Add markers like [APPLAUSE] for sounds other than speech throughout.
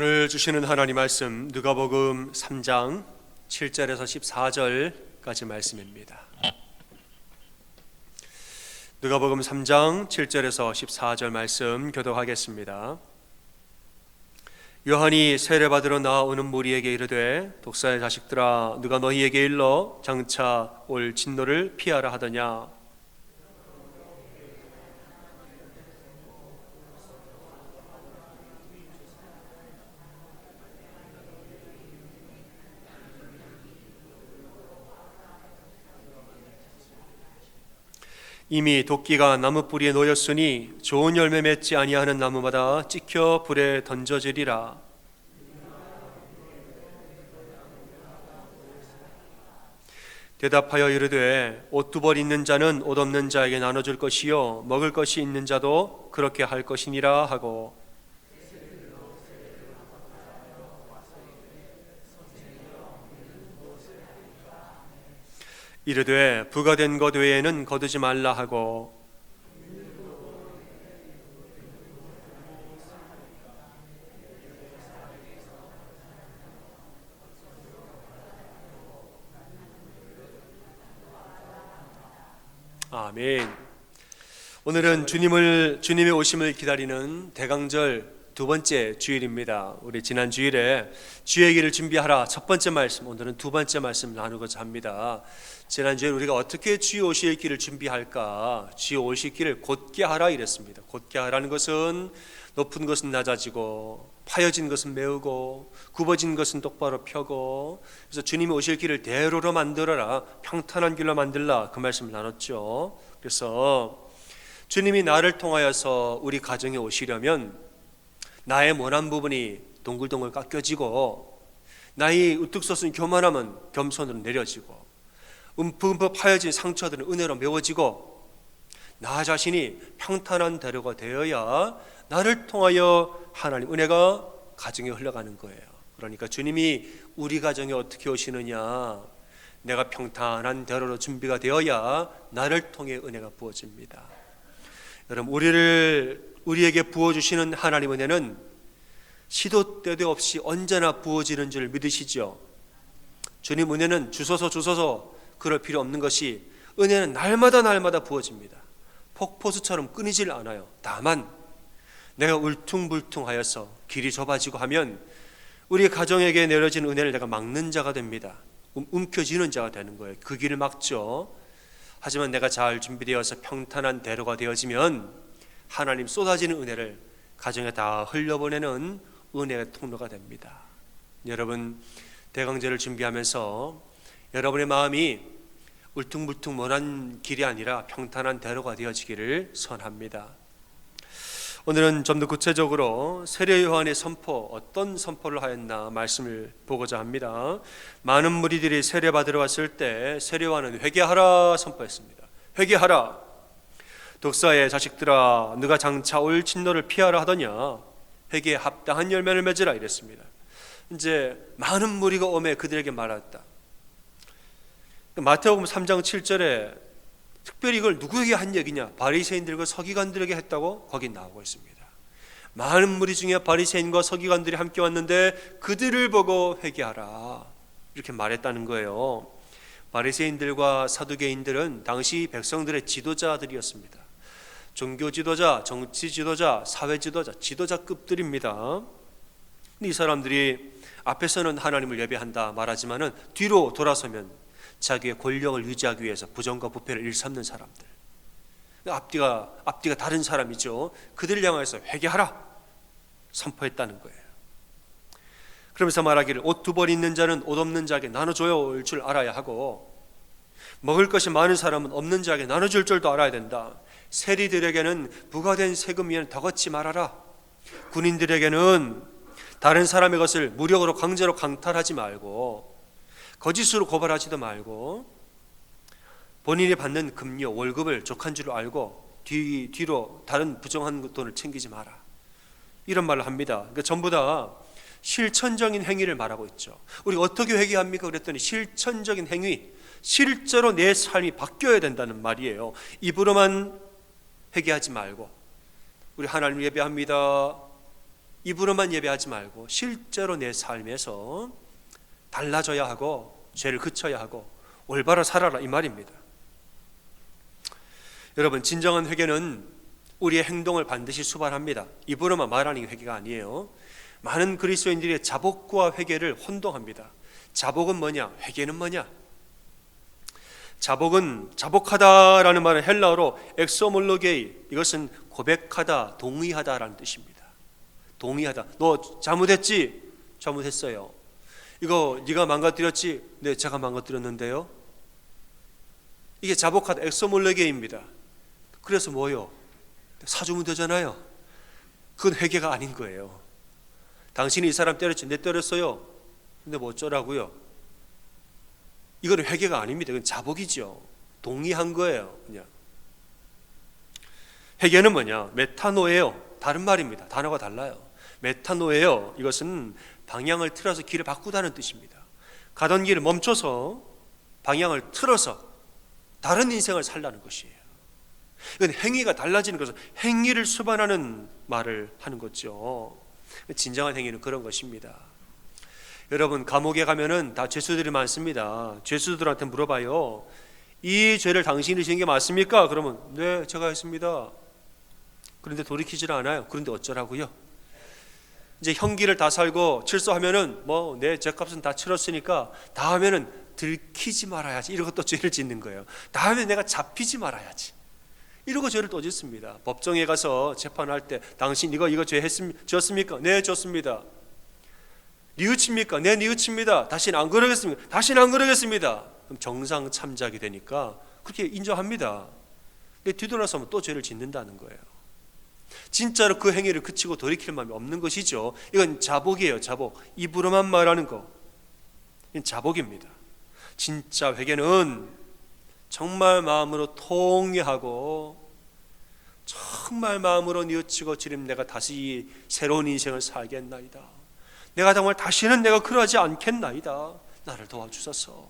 오늘 주시는 하나님 말씀 누가복음 3장 7절에서 14절까지 말씀입니다. 누가복음 3장 7절에서 14절 말씀 교독하겠습니다. 요한이 세례 받으러 나오는 무리에게 이르되 독사의 자식들아 누가 너희에게 일러 장차 올 진노를 피하라 하더냐 이미 도끼가 나무 뿌리에 놓였으니 좋은 열매 맺지 아니하는 나무마다 찍혀 불에 던져지리라. 대답하여 이르되 옷두벌 있는 자는 옷 없는 자에게 나눠줄 것이요 먹을 것이 있는 자도 그렇게 할 것이니라 하고 이르되 부가 된 것 외에는 거두지 말라 하고 아멘. 오늘은 주님을 주님의 오심을 기다리는 대강절 두 번째 주일입니다. 우리 지난 주일에 주의 길을 준비하라 첫 번째 말씀, 오늘은 두 번째 말씀 나누고자 합니다. 지난 주에 우리가 어떻게 주의 오실 길을 준비할까? 주의 오실 길을 곧게 하라 이랬습니다. 곧게 하라는 것은 높은 것은 낮아지고 파여진 것은 메우고 굽어진 것은 똑바로 펴고 그래서 주님이 오실 길을 대로로 만들어라 평탄한 길로 만들라 그 말씀을 나눴죠. 그래서 주님이 나를 통하여서 우리 가정에 오시려면 나의 모난 부분이 동글동글 깎여지고 나의 우뚝 솟은 교만함은 겸손으로 내려지고 움푹움푹 파여진 상처들은 은혜로 메워지고 나 자신이 평탄한 대로가 되어야 나를 통하여 하나님 은혜가 가정에 흘러가는 거예요. 그러니까 주님이 우리 가정에 어떻게 오시느냐? 내가 평탄한 대로로 준비가 되어야 나를 통해 은혜가 부어집니다. 여러분 우리를 우리에게 부어 주시는 하나님 은혜는 시도 때도 없이 언제나 부어지는 줄 믿으시죠? 주님 은혜는 주소서 주소서 그럴 필요 없는 것이 은혜는 날마다 날마다 부어집니다. 폭포수처럼 끊이질 않아요. 다만 내가 울퉁불퉁하여서 길이 좁아지고 하면 우리 가정에게 내려진 은혜를 내가 막는 자가 됩니다. 움, 움켜쥐는 자가 되는 거예요. 그 길을 막죠. 하지만 내가 잘 준비되어서 평탄한 대로가 되어지면 하나님 쏟아지는 은혜를 가정에 다 흘려보내는 은혜의 통로가 됩니다. 여러분 대강제를 준비하면서 여러분의 마음이 울퉁불퉁먼한 길이 아니라 평탄한 대로가 되어지기를 선합니다. 오늘은 좀 더 구체적으로 세례 요한의 선포 어떤 선포를 하였나 말씀을 보고자 합니다. 많은 무리들이 세례 받으러 왔을 때 세례 요한은 회개하라 선포했습니다. 회개하라. 독사의 자식들아 누가 장차 올 진노를 피하라 하더냐 회개에 합당한 열매를 맺으라 이랬습니다. 이제 많은 무리가 오매 그들에게 말했다. 마태복음 3장 7절에 특별히 이걸 누구에게 한 얘기냐? 바리새인들과 서기관들에게 했다고 거기 나오고 있습니다. 많은 무리 중에 바리새인과 서기관들이 함께 왔는데 그들을 보고 회개하라 이렇게 말했다는 거예요. 바리새인들과 사두개인들은 당시 백성들의 지도자들이었습니다. 종교 지도자, 정치 지도자, 사회 지도자, 지도자급들입니다. 이 사람들이 앞에서는 하나님을 예배한다 말하지만은 뒤로 돌아서면 자기의 권력을 유지하기 위해서 부정과 부패를 일삼는 사람들. 앞뒤가 앞뒤가 다른 사람이죠. 그들을 향해서 회개하라 선포했다는 거예요. 그러면서 말하기를 옷 두 벌 있는 자는 옷 없는 자에게 나눠줘야 줄 알아야 하고 먹을 것이 많은 사람은 없는 자에게 나눠줄 줄도 알아야 된다. 세리들에게는 부과된 세금 위에는 더 걷지 말아라. 군인들에게는 다른 사람의 것을 무력으로 강제로 강탈하지 말고 거짓으로 고발하지도 말고 본인이 받는 급료 월급을 족한 줄 알고 뒤, 뒤로 다른 부정한 돈을 챙기지 마라 이런 말을 합니다. 그러니까 전부 다 실천적인 행위를 말하고 있죠. 우리 어떻게 회개합니까? 그랬더니 실천적인 행위, 실제로 내 삶이 바뀌어야 된다는 말이에요. 입으로만 회개하지 말고 우리 하나님 예배합니다. 입으로만 예배하지 말고 실제로 내 삶에서 달라져야 하고 죄를 그쳐야 하고 올바로 살아라 이 말입니다. 여러분 진정한 회개는 우리의 행동을 반드시 수반합니다. 입으로만 말하는 게 회개가 아니에요. 많은 그리스도인들이 자복과 회개를 혼동합니다. 자복은 뭐냐? 회개는 뭐냐? 자복은 자복하다라는 말은 헬라어로 엑소몰로게이 이것은 고백하다, 동의하다라는 뜻입니다. 동의하다. 너 잘못했지? 잘못했어요. 이거 네가 망가뜨렸지? 네, 제가 망가뜨렸는데요. 이게 자복하다 엑소몰로게입니다. 그래서 뭐요? 사주면 되잖아요. 그건 회개가 아닌 거예요. 당신이 이 사람 때렸지, 내 때렸어요. 근데 뭐 어쩌라고요? 이거는 회개가 아닙니다. 이건 자복이죠. 동의한 거예요. 그냥. 회개는 뭐냐? 메타노예요. 다른 말입니다. 단어가 달라요. 메타노예요. 이것은 방향을 틀어서 길을 바꾸다는 뜻입니다. 가던 길을 멈춰서 방향을 틀어서 다른 인생을 살라는 것이에요. 이건 행위가 달라지는 것은 행위를 수반하는 말을 하는 거죠. 진정한 행위는 그런 것입니다. 여러분 감옥에 가면은 다 죄수들이 많습니다. 죄수들한테 물어봐요. 이 죄를 당신이 지은 게 맞습니까? 그러면 네 제가 했습니다. 그런데 돌이키질 않아요. 그런데 어쩌라고요? 이제 형기를 다 살고 출소하면은 뭐 내 죄값은 다 치렀으니까 다음에는 들키지 말아야지. 이러고 또 죄를 짓는 거예요. 다음에 내가 잡히지 말아야지. 이러고 죄를 또 짓습니다. 법정에 가서 재판할 때 당신 이거 이거 죄 했습 지었습니까? 네, 졌습니다. 뉘우칩니까? 네, 뉘우칩니다. 다시는 안 그러겠습니다. 다시는 안 그러겠습니다. 그럼 정상 참작이 되니까 그렇게 인정합니다. 근데 뒤돌아서면 또 죄를 짓는다는 거예요. 진짜로 그 행위를 그치고 돌이킬 마음이 없는 것이죠. 이건 자복이에요, 자복. 입으로만 말하는 거. 이건 자복입니다. 진짜 회개는 정말 마음으로 통회하고 정말 마음으로 뉘우치고 주님 내가 다시 새로운 인생을 살겠나이다. 내가 정말 다시는 내가 그러지 않겠나이다. 나를 도와주소서.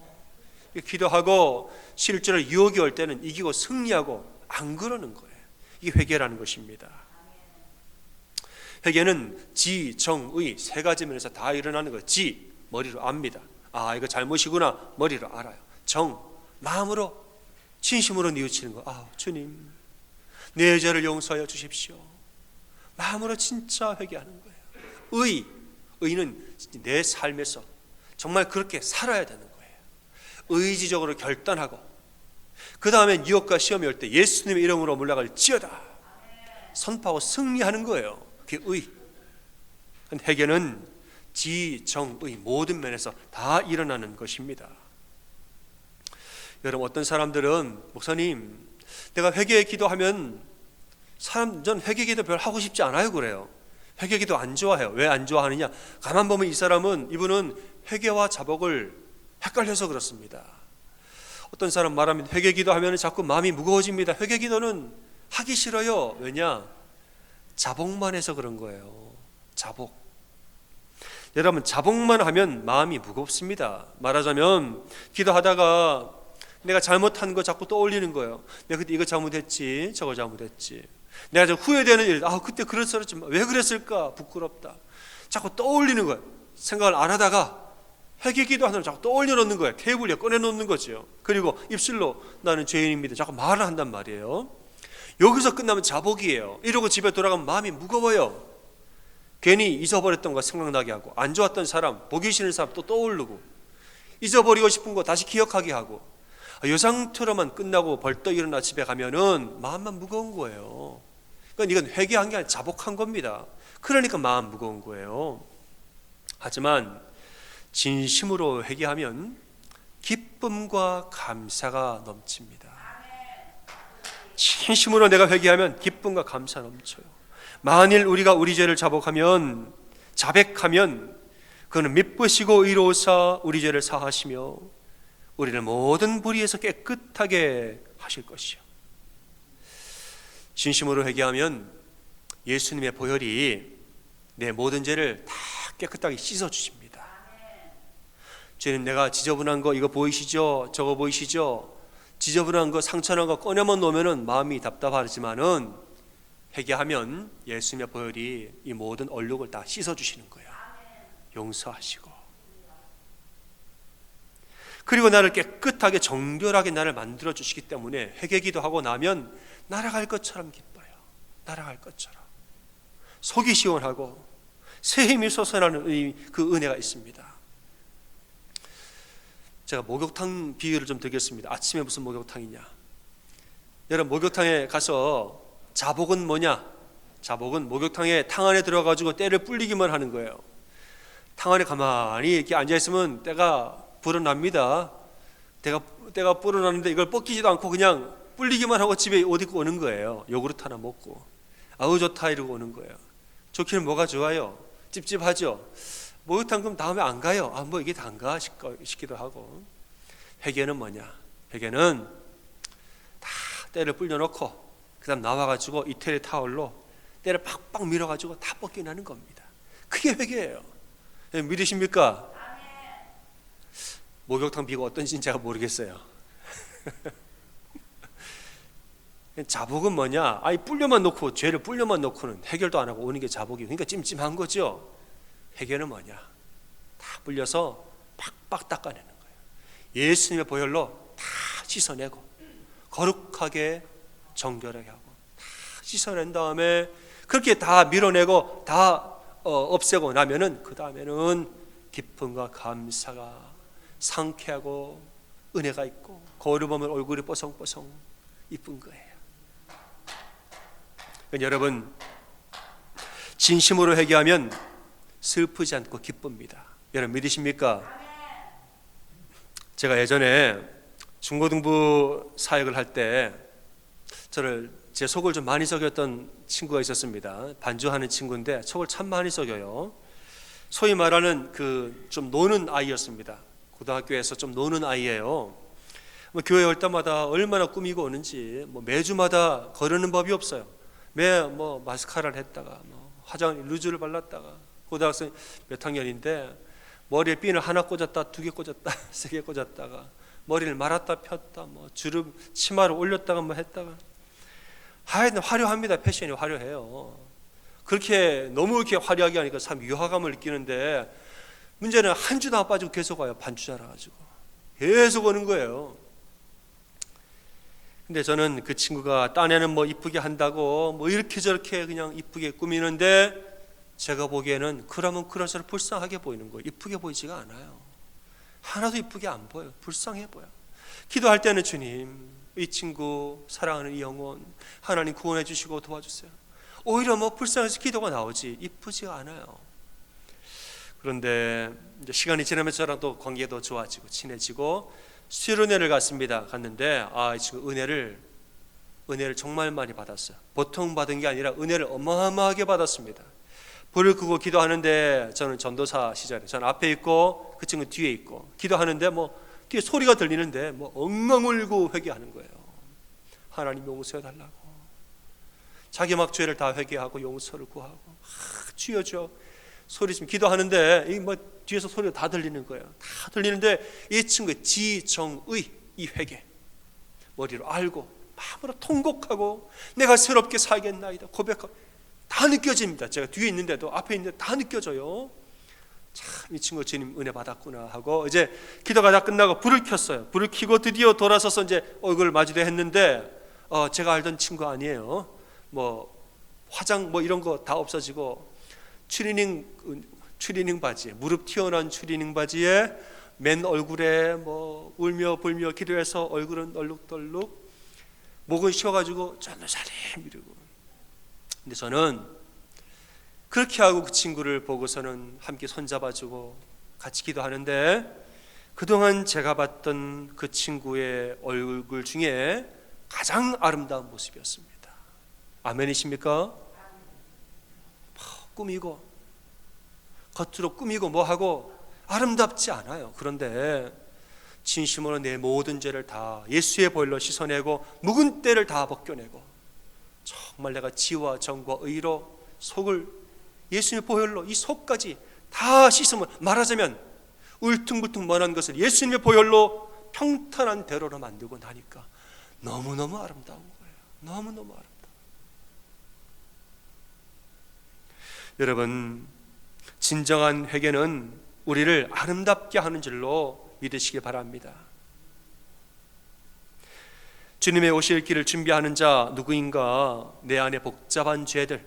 기도하고 실제로 유혹이 올 때는 이기고 승리하고 안 그러는 거예요. 이게 회개라는 것입니다. 회개는 지, 정, 의 세 가지 면에서 다 일어나는 거예요. 지, 머리로 압니다. 아, 이거 잘못이구나. 머리로 알아요. 정, 마음으로 진심으로 뉘우치는 거. 아, 주님, 내 죄를 용서하여 주십시오. 마음으로 진짜 회개하는 거예요. 의, 의는 내 삶에서 정말 그렇게 살아야 되는 거예요. 의지적으로 결단하고 그 다음에 유혹과 시험이 올 때 예수님의 이름으로 물러갈 지어다 선포하고 승리하는 거예요. 그게 의. 회개는 지, 정, 의 모든 면에서 다 일어나는 것입니다. 여러분 어떤 사람들은 목사님 내가 회개 기도하면 사람 전 회개 기도 별 하고 싶지 않아요 그래요. 회개 기도 안 좋아해요. 왜 안 좋아하느냐? 가만 보면 이 사람은 이분은 회개와 자복을 헷갈려서 그렇습니다. 어떤 사람 말하면 회개 기도하면 자꾸 마음이 무거워집니다. 회개 기도는 하기 싫어요. 왜냐? 자복만 해서 그런 거예요. 자복. 여러분 자복만 하면 마음이 무겁습니다. 말하자면 기도하다가 내가 잘못한 거 자꾸 떠올리는 거예요. 내가 그때 이거 잘못했지, 저거 잘못했지. 내가 좀 후회되는 일, 아 그때 그랬었지, 왜 그랬을까? 부끄럽다. 자꾸 떠올리는 거예요. 생각을 안 하다가 회개 기도 하는 자꾸 떠올려 놓는 거예요. 테이블 위에 꺼내 놓는 거죠. 그리고 입술로 나는 죄인입니다. 자꾸 말을 한단 말이에요. 여기서 끝나면 자복이에요. 이러고 집에 돌아가면 마음이 무거워요. 괜히 잊어버렸던 거 생각나게 하고 안 좋았던 사람, 보기 싫은 사람 또 떠오르고 잊어버리고 싶은 거 다시 기억하게 하고 이 상태로만 끝나고 벌떡 일어나 집에 가면은 마음만 무거운 거예요. 그러니까 이건 회개한 게 아니라 자복한 겁니다. 그러니까 마음 무거운 거예요. 하지만 진심으로 회개하면 기쁨과 감사가 넘칩니다. 진심으로 내가 회개하면 기쁨과 감사 넘쳐요. 만일 우리가 우리 죄를 자복하면 자백하면 그는 미쁘시고 의로우사 우리 죄를 사하시며 우리를 모든 불의에서 깨끗하게 하실 것이요. 진심으로 회개하면 예수님의 보혈이 내 모든 죄를 다 깨끗하게 씻어 주십니다. 주님 내가 지저분한 거 이거 보이시죠? 저거 보이시죠? 지저분한 거 상처난 거 꺼내만 놓으면은 마음이 답답하지만은 회개하면 예수님의 보혈이 이 모든 얼룩을 다 씻어 주시는 거야. 용서하시고. 그리고 나를 깨끗하게 정결하게 나를 만들어 주시기 때문에 회개기도 하고 나면 날아갈 것처럼 기뻐요. 날아갈 것처럼. 속이 시원하고 새 힘이 솟아나는 의- 그 은혜가 있습니다. 제가 목욕탕 비유를 좀 드리겠습니다. 아침에 무슨 목욕탕이냐? 여러분 목욕탕에 가서 자복은 뭐냐? 자복은 목욕탕에 탕 안에 들어가지고 때를 불리기만 하는 거예요. 탕 안에 가만히 이렇게 앉아 있으면 때가 불어납니다. 때가 때가 불어나는데 이걸 뻗기지도 않고 그냥 불리기만 하고 집에 옷 입고 오는 거예요. 요구르트 하나 먹고 아우 좋다 이러고 오는 거예요. 좋기는 뭐가 좋아요? 찝찝하죠. 목욕탕 그럼 다음에 안 가요. 아 뭐 이게 단가 싶기도 하고 회개는 뭐냐? 회개는 다 때를 불려놓고 그다음 나와가지고 이태리 타월로 때를 팍팍 밀어가지고 다 벗겨내는 겁니다. 그게 회개예요. 예, 믿으십니까? 목욕탕 비가 어떤지는 제가 모르겠어요. [LAUGHS] 자복은 뭐냐? 아이 불려만 놓고 죄를 불려만 놓고는 해결도 안 하고 오는 게 자복이. 그러니까 찜찜한 거죠. 해결은 뭐냐? 다 불려서 팍팍 닦아내는 거예요. 예수님의 보혈로 다 씻어내고 거룩하게 정결하게 하고 다 씻어낸 다음에 그렇게 다 밀어내고 다 어, 없애고 나면은 그 다음에는 기쁨과 감사가 상쾌하고 은혜가 있고 거울을 보면 얼굴이 뽀송뽀송 이쁜 거예요. 그러니까 여러분 진심으로 회개하면 슬프지 않고 기쁩니다. 여러분 믿으십니까? 제가 예전에 중고등부 사역을 할 때 저를 제 속을 좀 많이 썩였던 친구가 있었습니다. 반주하는 친구인데 속을 참 많이 썩여요. 소위 말하는 그 좀 노는 아이였습니다. 고등학교에서 좀 노는 아이예요. 뭐 교회 올 때마다 얼마나 꾸미고 오는지 뭐 매주마다 거르는 법이 없어요. 매 뭐 마스카라를 했다가 뭐 화장 루즈를 발랐다가 고등학생 몇 학년인데 머리에 핀을 하나 꽂았다 두 개 꽂았다 [LAUGHS] 세 개 꽂았다가 머리를 말았다 폈다 뭐 주름 치마를 올렸다가 뭐 했다가. 하여튼 화려합니다 패션이 화려해요. 그렇게 너무 이렇게 화려하게 하니까 참 유화감을 느끼는데 문제는 한 주도 안 빠지고 계속 와요 반주자라 가지고. 계속 오는 거예요. 근데 저는 그 친구가 딴에는 뭐 이쁘게 한다고 뭐 이렇게 저렇게 그냥 이쁘게 꾸미는데 제가 보기에는 그러면 그럴수록 불쌍하게 보이는 거예요. 이쁘게 보이지가 않아요. 하나도 이쁘게 안 보여요. 불쌍해 보여. 기도할 때는 주님, 이 친구 사랑하는 이 영혼 하나님 구원해 주시고 도와주세요. 오히려 뭐 불쌍해서 기도가 나오지 이쁘지가 않아요. 그런데 시간이 지나면서 저랑 또 관계도 좋아지고 친해지고 수련회를 갔습니다. 갔는데 아, 이 친구 은혜를 은혜를 정말 많이 받았어요. 보통 받은 게 아니라 은혜를 어마어마하게 받았습니다. 불을 끄고 기도하는데 저는 전도사 시절에 저는 앞에 있고 그 친구 뒤에 있고 기도하는데 뭐 뒤에 소리가 들리는데 뭐 엉엉 울고 회개하는 거예요. 하나님 용서해 달라고. 자기 막 죄를 다 회개하고 용서를 구하고 아, 주여 주 소리 지금 기도하는데 이 뭐 뒤에서 소리가 다 들리는 거예요. 다 들리는데 이 친구의 지정의 이 회개 머리로 알고 마음으로 통곡하고 내가 새롭게 살겠나이다 고백하고 다 느껴집니다. 제가 뒤에 있는데도 앞에 있는데 다 느껴져요. 참 이 친구 주님 은혜 받았구나 하고 이제 기도가 다 끝나고 불을 켰어요. 불을 켜고 드디어 돌아서서 이제 얼굴을 마주대 했는데 어, 제가 알던 친구 아니에요. 뭐 화장 뭐 이런 거 다 없어지고 추리닝 추리닝 바지 무릎 튀어나온 추리닝 바지에 맨 얼굴에 뭐 울며 불며 기도해서 얼굴은 얼룩덜룩 목은 쉬어가지고 전도사님 이러고 근데 저는 그렇게 하고 그 친구를 보고서는 함께 손잡아주고 같이 기도하는데 그동안 제가 봤던 그 친구의 얼굴 중에 가장 아름다운 모습이었습니다. 아멘이십니까? 꾸미고 겉으로 꾸미고 뭐하고 아름답지 않아요. 그런데 진심으로 내 모든 죄를 다 예수의 보혈로 씻어내고 묵은 때를 다 벗겨내고 정말 내가 지와 정과 의로 속을 예수님의 보혈로 이 속까지 다 씻으면 말하자면 울퉁불퉁 먼한 것을 예수님의 보혈로 평탄한 대로로 만들고 나니까 너무너무 아름다운 거예요. 너무너무 아름다워. 여러분 진정한 회개는 우리를 아름답게 하는 줄로 믿으시기 바랍니다. 주님의 오실 길을 준비하는 자 누구인가? 내 안에 복잡한 죄들,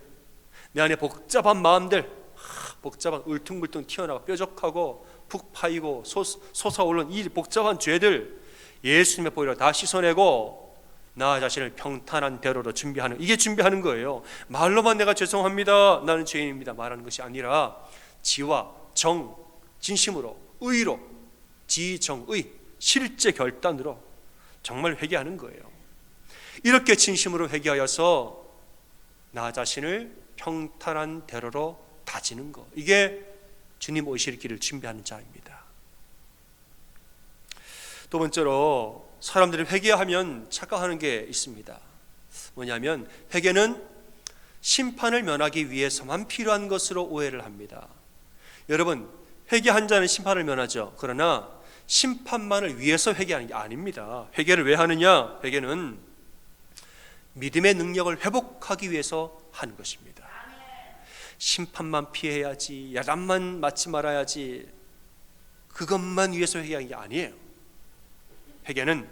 내 안에 복잡한 마음들, 하, 복잡한 울퉁불퉁 튀어나와 뾰족하고 푹 파이고 솟, 솟아오른 이 복잡한 죄들 예수님의 보이로 다 씻어내고 나 자신을 평탄한 대로로 준비하는 이게 준비하는 거예요. 말로만 내가 죄송합니다. 나는 죄인입니다. 말하는 것이 아니라 지와 정, 진심으로 의로 지정의 실제 결단으로 정말 회개하는 거예요. 이렇게 진심으로 회개하여서 나 자신을 평탄한 대로로 다지는 것. 이게 주님 오실 길을 준비하는 자입니다. 두 번째로 사람들이 회개하면 착각하는 게 있습니다. 뭐냐면 회개는 심판을 면하기 위해서만 필요한 것으로 오해를 합니다. 여러분, 회개한 자는 심판을 면하죠. 그러나 심판만을 위해서 회개하는 게 아닙니다. 회개를 왜 하느냐? 회개는 믿음의 능력을 회복하기 위해서 하는 것입니다. 심판만 피해야지, 야단만 맞지 말아야지, 그것만 위해서 회개하는 게 아니에요. 회개는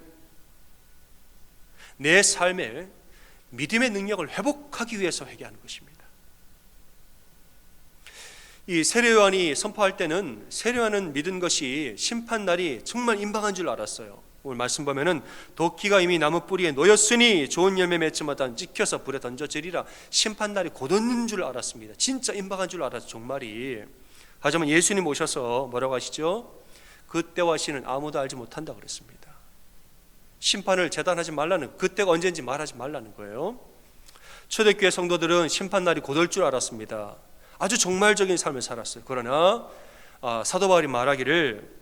내 삶에 믿음의 능력을 회복하기 위해서 회개하는 것입니다. 이 세례요한이 선포할 때는 세례요한은 믿은 것이 심판 날이 정말 임박한 줄 알았어요. 오늘 말씀 보면은 도끼가 이미 나무 뿌리에 놓였으니 좋은 열매 맺지마다 찍혀서 불에 던져지리라 심판 날이 곧 오는 줄 알았습니다. 진짜 임박한 줄 알았어 정말이. 하지만 예수님 오셔서 뭐라고 하시죠? 그때와 시는 아무도 알지 못한다 그랬습니다. 심판을 재단하지 말라는 그때가 언제인지 말하지 말라는 거예요. 초대교회 성도들은 심판 날이 곧 올 줄 알았습니다. 아주 정말적인 삶을 살았어요. 그러나 아, 사도 바울이 말하기를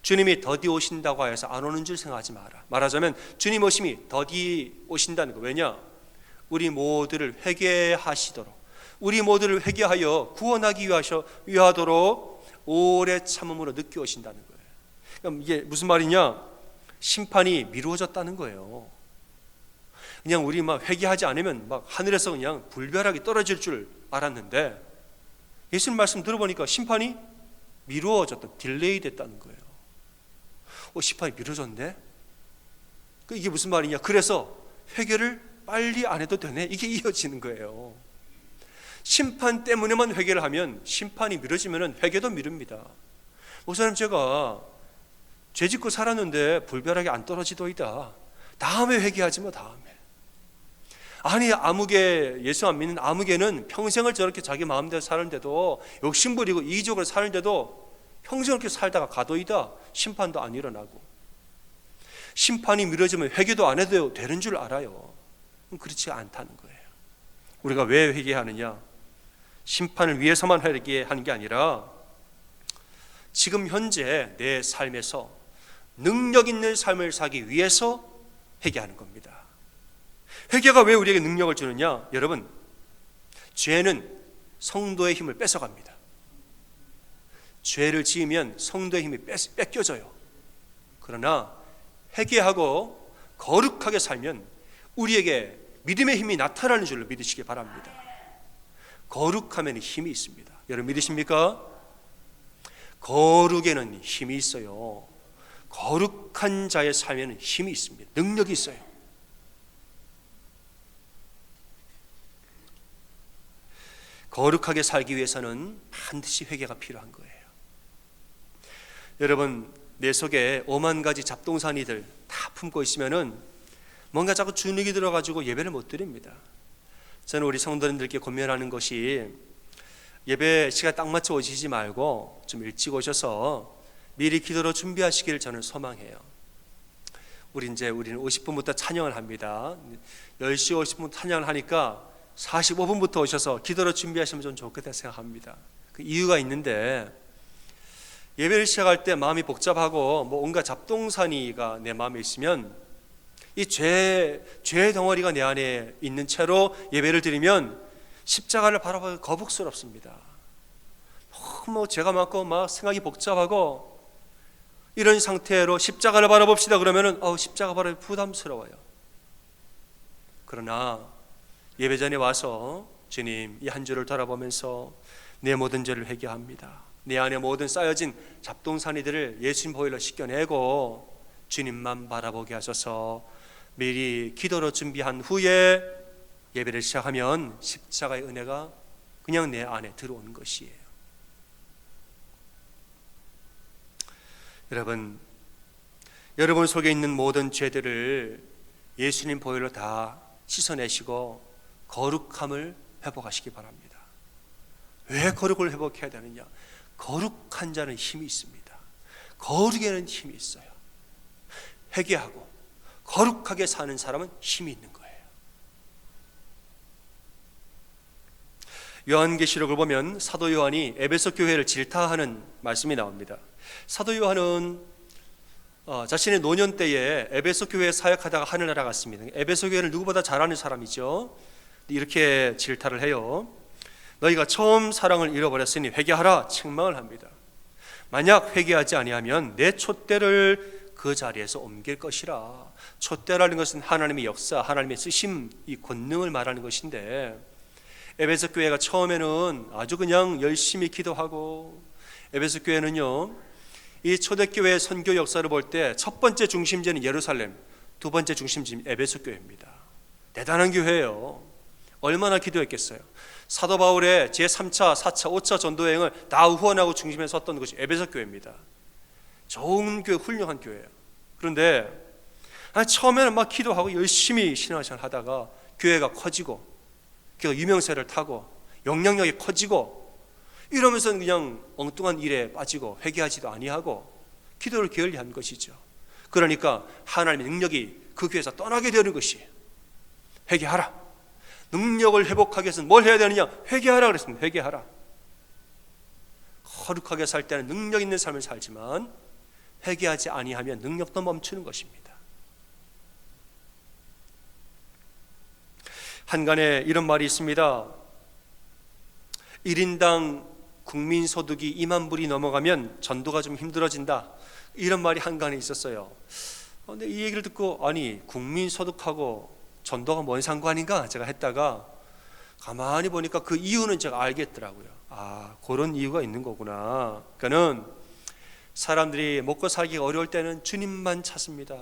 주님이 더디 오신다고 하여서 안 오는 줄 생각하지 마라. 말하자면 주님 오심이 더디 오신다는 거. 왜냐? 우리 모두를 회개하시도록 우리 모두를 회개하여 구원하기 위하셔 위하도록 오래 참음으로 늦게 오신다는 거예요. 그럼 이게 무슨 말이냐? 심판이 미루어졌다는 거예요. 그냥 우리 막 회개하지 않으면 막 하늘에서 그냥 불벼락이 떨어질 줄 알았는데 예수님 말씀 들어보니까 심판이 미루어졌다, 딜레이 됐다는 거예요. 어, 심판이 미뤄졌네? 그 이게 무슨 말이냐? 그래서 회개를 빨리 안 해도 되네? 이게 [LAUGHS] 이어지는 거예요. 심판 때문에만 회개를 하면 심판이 미뤄지면 회개도 미룹니다. 목사님 제가 죄 짓고 살았는데 불벼락이 안 떨어지더이다. 다음에 회개하지 뭐 다음에. 아니 아무개 예수 안 믿는 아무개는 평생을 저렇게 자기 마음대로 사는데도 욕심부리고 이기적으로 사는데도 평생 그렇게 살다가 가도이다 심판도 안 일어나고 심판이 미뤄지면 회개도 안 해도 되는 줄 알아요. 그렇지 않다는 거예요. 우리가 왜 회개하느냐? 심판을 위해서만 회개하는 게 아니라 지금 현재 내 삶에서 능력 있는 삶을 살기 위해서 회개하는 겁니다. 회개가 왜 우리에게 능력을 주느냐? 여러분, 죄는 성도의 힘을 뺏어갑니다. 죄를 지으면 성도의 힘이 뺏, 겨져요 그러나 회개하고 거룩하게 살면 우리에게 믿음의 힘이 나타나는 줄로 믿으시기 바랍니다. 거룩하면 힘이 있습니다. 여러분 믿으십니까? 거룩에는 힘이 있어요. 거룩한 자의 삶에는 힘이 있습니다. 능력이 있어요. 거룩하게 살기 위해서는 반드시 회개가 필요한 거예요. 여러분 내 속에 오만 가지 잡동사니들 다 품고 있으면은 뭔가 자꾸 주눅이 들어가지고 예배를 못 드립니다. 저는 우리 성도님들께 권면하는 것이 예배 시간 딱 맞춰 오시지 말고 좀 일찍 오셔서 미리 기도로 준비하시기를 저는 소망해요. 우리 이제 우리는 50분부터 찬양을 합니다. 10시 50분 찬양을 하니까 45분부터 오셔서 기도로 준비하시면 좀 좋겠다 생각합니다. 그 이유가 있는데 예배를 시작할 때 마음이 복잡하고 뭐 온갖 잡동사니가 내 마음에 있으면 이 죄, 죄 덩어리가 내 안에 있는 채로 예배를 드리면 십자가를 바라보기 거북스럽습니다. 너무 죄가 많고 막 생각이 복잡하고 이런 상태로 십자가를 바라봅시다 그러면은 어 십자가 바라기 부담스러워요. 그러나 예배 전에 와서 주님 이 한 주를 돌아보면서 내 모든 죄를 회개합니다. 내 안에 모든 쌓여진 잡동사니들을 예수님 보혈로 씻겨내고 주님만 바라보게 하셔서 미리 기도로 준비한 후에 예배를 시작하면 십자가의 은혜가 그냥 내 안에 들어오는 것이에요. 여러분, 여러분 속에 있는 모든 죄들을 예수님 보혈로 다 씻어내시고 거룩함을 회복하시기 바랍니다. 왜 거룩을 회복해야 되느냐? 거룩한 자는 힘이 있습니다. 거룩에는 힘이 있어요. 회개하고 거룩하게 사는 사람은 힘이 있는 거예요. 요한계시록을 보면 사도 요한이 에베소 교회를 질타하는 말씀이 나옵니다. 사도 요한은 어, 자신의 노년 때에 에베소 교회에 사역하다가 하늘나라 갔습니다. 에베소 교회를 누구보다 잘 아는 사람이죠. 이렇게 질타를 해요. 너희가 처음 사랑을 잃어버렸으니 회개하라 책망을 합니다. 만약 회개하지 아니하면 내 촛대를 그 자리에서 옮길 것이라. 촛대라는 것은 하나님의 역사, 하나님의 쓰심, 이 권능을 말하는 것인데 에베소 교회가 처음에는 아주 그냥 열심히 기도하고 에베소 교회는요 이 초대교회의 선교 역사를 볼 때 첫 번째 중심지는 예루살렘, 두 번째 중심지는 에베소 교회입니다. 대단한 교회예요. 얼마나 기도했겠어요. 사도 바울의 제 3차, 4차, 5차 전도 여행을 다 후원하고 중심에 섰던 것이 에베소 교회입니다. 좋은 교회, 훌륭한 교회예요. 그런데 아니, 처음에는 막 기도하고 열심히 신앙생활 하다가 교회가 커지고 교회가 유명세를 타고 영향력이 커지고 이러면서 그냥 엉뚱한 일에 빠지고 회개하지도 아니하고 기도를 게을리한 것이죠. 그러니까 하나님의 능력이 그 교회에서 떠나게 되는 것이 회개하라. 능력을 회복하기 위해서는 뭘 해야 되느냐? 회개하라 그랬습니다. 회개하라. 거룩하게 살 때는 능력 있는 삶을 살지만 회개하지 아니하면 능력도 멈추는 것입니다. 한간에 이런 말이 있습니다. 1인당 국민 소득이 2만 불이 넘어가면 전도가 좀 힘들어진다. 이런 말이 한간에 있었어요. 근데 이 얘기를 듣고 아니 국민 소득하고 전도가 뭔 상관인가 제가 했다가 가만히 보니까 그 이유는 제가 알겠더라고요. 아 그런 이유가 있는 거구나. 그러니까는 사람들이 먹고 살기가 어려울 때는 주님만 찾습니다.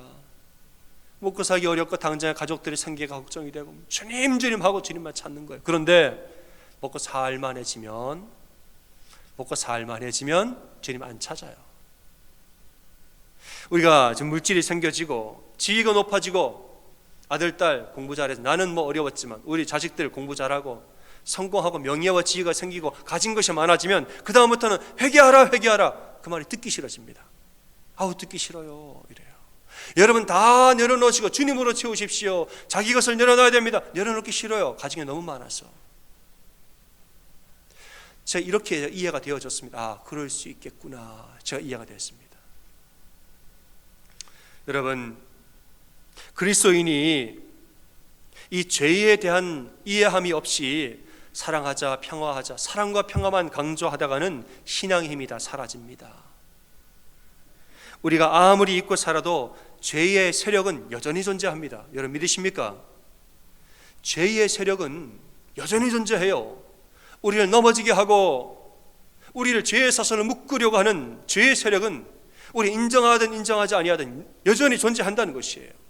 먹고 살기 어렵고 당장에 가족들이 생계가 걱정이 되고 주님 주님 하고 주님만 찾는 거예요. 그런데 먹고 살만해지면 먹고 살만해지면 주님 안 찾아요. 우리가 좀 물질이 생겨지고 지위가 높아지고 아들 딸 공부 잘해서 나는 뭐 어려웠지만 우리 자식들 공부 잘하고 성공하고 명예와 지위가 생기고 가진 것이 많아지면 그 다음부터는 회개하라 회개하라 그 말이 듣기 싫어집니다. 아우 듣기 싫어요 이래요. 여러분 다 내려놓으시고 주님으로 채우십시오. 자기 것을 내려놔야 됩니다. 내려놓기 싫어요. 가진 게 너무 많아서. 제가 이렇게 이해가 되어졌습니다. 아, 그럴 수 있겠구나. 제가 이해가 됐습니다. 여러분, 그리스도인이 이 죄에 대한 이해함이 없이 사랑하자, 평화하자, 사랑과 평화만 강조하다가는 신앙의 힘이 다 사라집니다. 우리가 아무리 잊고 살아도 죄의 세력은 여전히 존재합니다. 여러분 믿으십니까? 죄의 세력은 여전히 존재해요. 우리를 넘어지게 하고 우리를 죄의 사선을 묶으려고 하는 죄의 세력은 우리 인정하든 인정하지 아니하든 여전히 존재한다는 것이에요.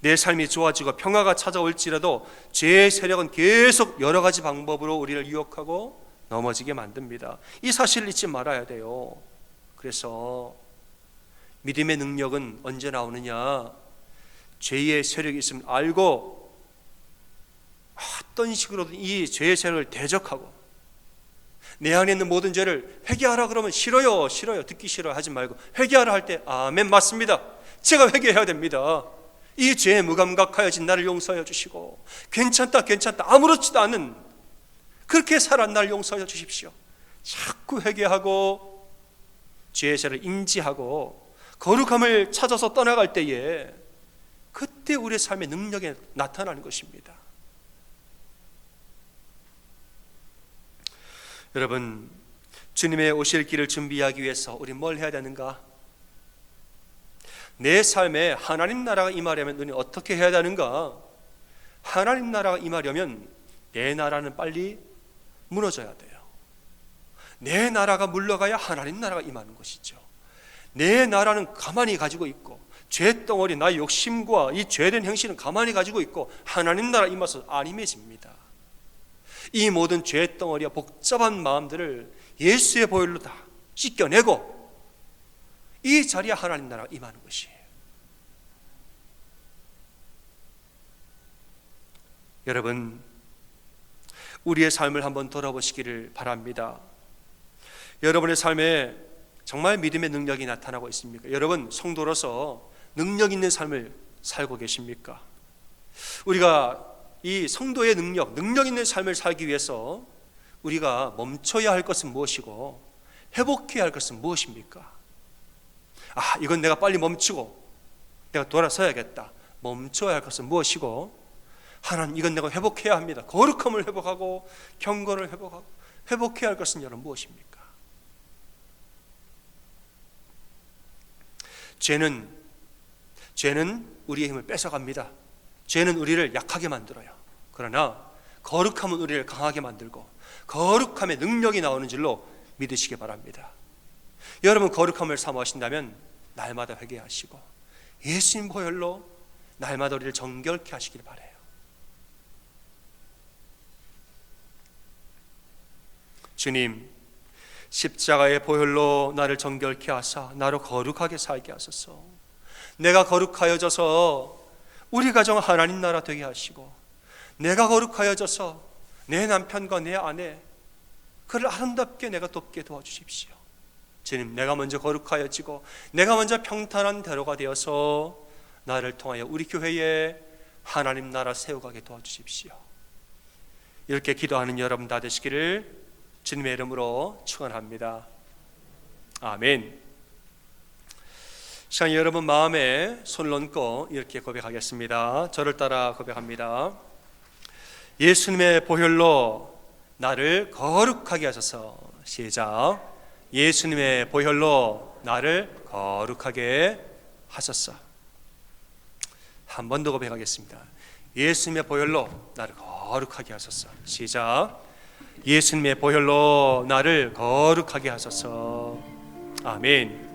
내 삶이 좋아지고 평화가 찾아올지라도 죄의 세력은 계속 여러 가지 방법으로 우리를 유혹하고 넘어지게 만듭니다. 이 사실을 잊지 말아야 돼요. 그래서 믿음의 능력은 언제 나오느냐? 죄의 세력이 있으면 알고 어떤 식으로든 이 죄의 세력을 대적하고 내 안에 있는 모든 죄를 회개하라 그러면 싫어요, 싫어요, 듣기 싫어 하지 말고 회개하라 할 때 아멘 맞습니다. 제가 회개해야 됩니다. 이 죄에 무감각하여진 나를 용서하여 주시고 괜찮다, 괜찮다 아무렇지도 않은 그렇게 살아 나를 용서하여 주십시오. 자꾸 회개하고 죄의 세를 인지하고 거룩함을 찾아서 떠나갈 때에 그때 우리의 삶의 능력이 나타나는 것입니다. 여러분, 주님의 오실 길을 준비하기 위해서 우리 뭘 해야 되는가? 내 삶에 하나님 나라가 임하려면 우리 어떻게 해야 되는가? 하나님 나라가 임하려면 내 나라는 빨리 무너져야 돼요. 내 나라가 물러가야 하나님 나라가 임하는 것이죠. 내 나라는 가만히 가지고 있고 죄 덩어리 나의 욕심과 이 죄된 행실은 가만히 가지고 있고 하나님 나라 임해서 안 임해집니다. 이 모든 죄 덩어리와 복잡한 마음들을 예수의 보혈로 다 씻겨내고 이 자리에 하나님 나라가 임하는 것이에요. 여러분, 우리의 삶을 한번 돌아보시기를 바랍니다. 여러분의 삶에 정말 믿음의 능력이 나타나고 있습니까? 여러분, 성도로서 능력 있는 삶을 살고 계십니까? 우리가 이 성도의 능력, 능력 있는 삶을 살기 위해서 우리가 멈춰야 할 것은 무엇이고 회복해야 할 것은 무엇입니까? 아, 이건 내가 빨리 멈추고 내가 돌아서야겠다. 멈춰야 할 것은 무엇이고 하나님 이건 내가 회복해야 합니다. 거룩함을 회복하고 경건을 회복하고 회복해야 할 것은 여러분 무엇입니까? 죄는 죄는 우리의 힘을 뺏어갑니다. 죄는 우리를 약하게 만들어요. 그러나 거룩함은 우리를 강하게 만들고 거룩함의 능력이 나오는 줄로 믿으시기 바랍니다. 여러분 거룩함을 사모하신다면 날마다 회개하시고 예수님 보혈로 날마다 우리를 정결케 하시길 바래요. 주님 십자가의 보혈로 나를 정결케 하사 나로 거룩하게 살게 하소서. 내가 거룩하여져서 우리 가정 하나님 나라 되게 하시고 내가 거룩하여져서 내 남편과 내 아내 그를 아름답게 내가 돕게 도와주십시오. 주님, 내가 먼저 거룩하여지고 내가 먼저 평탄한 대로가 되어서 나를 통하여 우리 교회에 하나님 나라 세워가게 도와주십시오. 이렇게 기도하는 여러분 다 되시기를 주님의 이름으로 축원합니다. 아멘. 시간 여러분 마음에 손을 얹고 이렇게 고백하겠습니다. 저를 따라 고백합니다. 예수님의 보혈로 나를 거룩하게 하셔서 시작. 예수님의 보혈로 나를 거룩하게 하셨어. 한 번 더 고백하겠습니다. 예수님의 보혈로 나를 거룩하게 하셨어. 시작. 예수님의 보혈로 나를 거룩하게 하소서. 아멘.